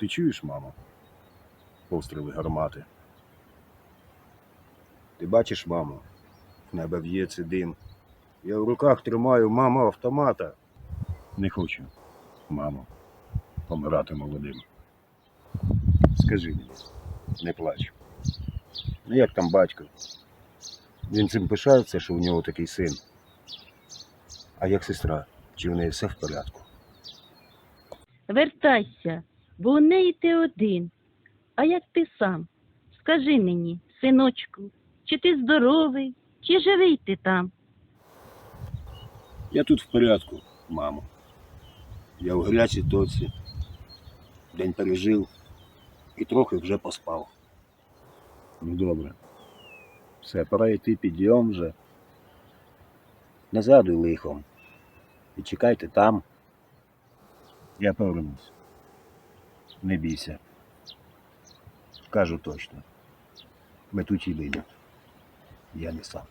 Ти чуєш, мамо? Постріли гармати. Ти бачиш, мамо, в небе в'ється дим. Я в руках тримаю, мамо, автомата. Не хочу, мамо, помирати молодим. Скажи мені, не плач. Ну як там батько? Він цим пишається, що у нього такий син. А як сестра? Чи в неї все в порядку? Вертайся, бо у неї ти один. А як ти сам? Скажи мені, синочку, чи ти здоровий, чи живий ти там? Я тут в порядку, мамо. Я в гарячій тоці. День пережив і трохи вже поспав. Ну добре. Все, пора йти підйом вже. Не задуй лихом. І чекайте там. Я повернусь. Не бійся. Кажу точно. Метучий вийде. Я не сам.